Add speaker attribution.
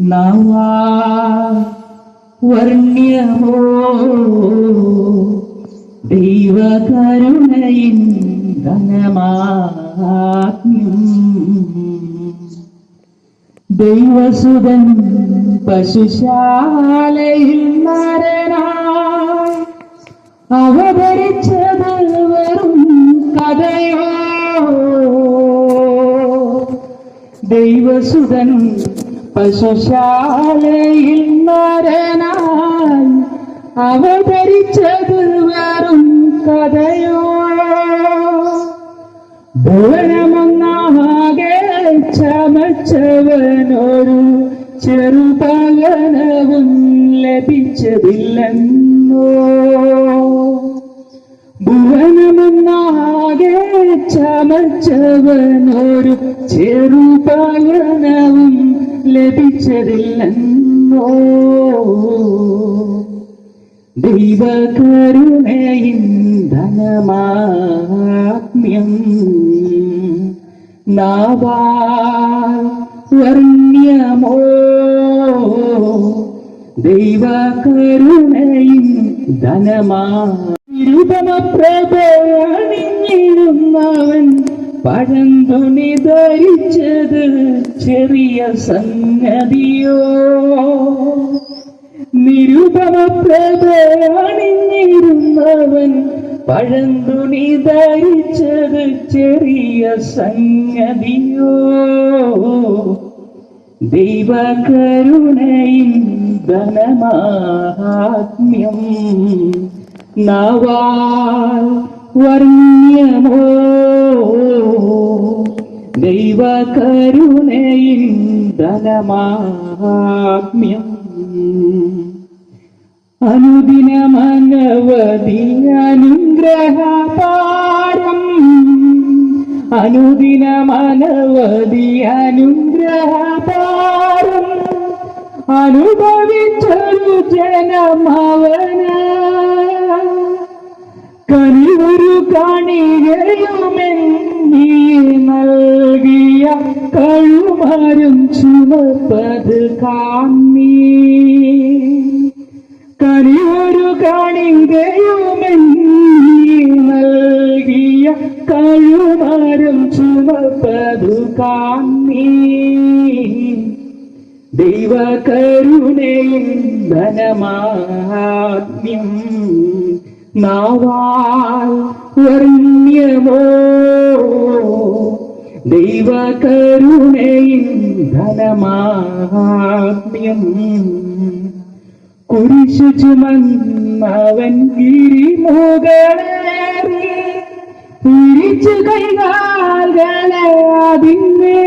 Speaker 1: നവാ വർണ്യമോ? ദൈവകരുണയിൻ ധനമാത്മ്യം. ദൈവസുതൻ പശുശാലയിൽ നരനായി അവതരിച്ചത് വെറും കഥയോ? ദൈവസുതൻ പശുശാലയിൽ നരനായി അവതരിച്ചത് വെറും കഥയോ ഭുവനമൊന്നാകെ ചമച്ചവനൊരു ചെറുപകനവും ലഭിച്ചതില്ലെന്നോ? ഭുവനമൊന്നാകെ ചമച്ചവനൊരു ചെറുപകനവും ലഭിച്ചതില്ലെന്നോ? ദൈവകരുണയിൻ ധനമാത്മ്യം നാവാൽ വർണ്യമോ ദൈവകരുണയിൻ ധനമാ നിരുപമപ്രഭണിഞ്ഞിരുന്നവൻ പഴന്തുണി ധരിച്ചത് ചെറിയ സംഗതിയോ നിരുപമ പ്രഭണിഞ്ഞിരുന്നവൻ പഴന്തുണി ധരിച്ചത് ചെറിയ സംഗതിയോ ദൈവകരുണയും ധനമാത്മ്യം നവാൽ വർണ്യമോ ദൈവകരുണയിൻ ധനമാത്മ്യം അനുദിനമനവധി അനുഗ്രഹപാരം അനുദിനമനവധി അനുഗ്രഹപാരം അനുഭവിച്ചൊരു ജനമവന. കനിവൊരു കാണികയുമെന്നീ നൽകിയ കഴുമാരും ചുമപ്പത് കാണീ കനിയൊരു കാണികയുമെന്നീ നൽകിയ കഴുമാരും ചുമപ്പത് കാണീ ദൈവകരുണയിൽ ധനമാത്മ്യം നാവാൽ വർണ്യമോ ദൈവകരുണയിൽ ധനമാത്മ്യം കുരിശു ചുമന്നവൻ ഗിരിമുകളേറി. തിരിച്ചു കൈകാൽകളെ അതിന്മേൽ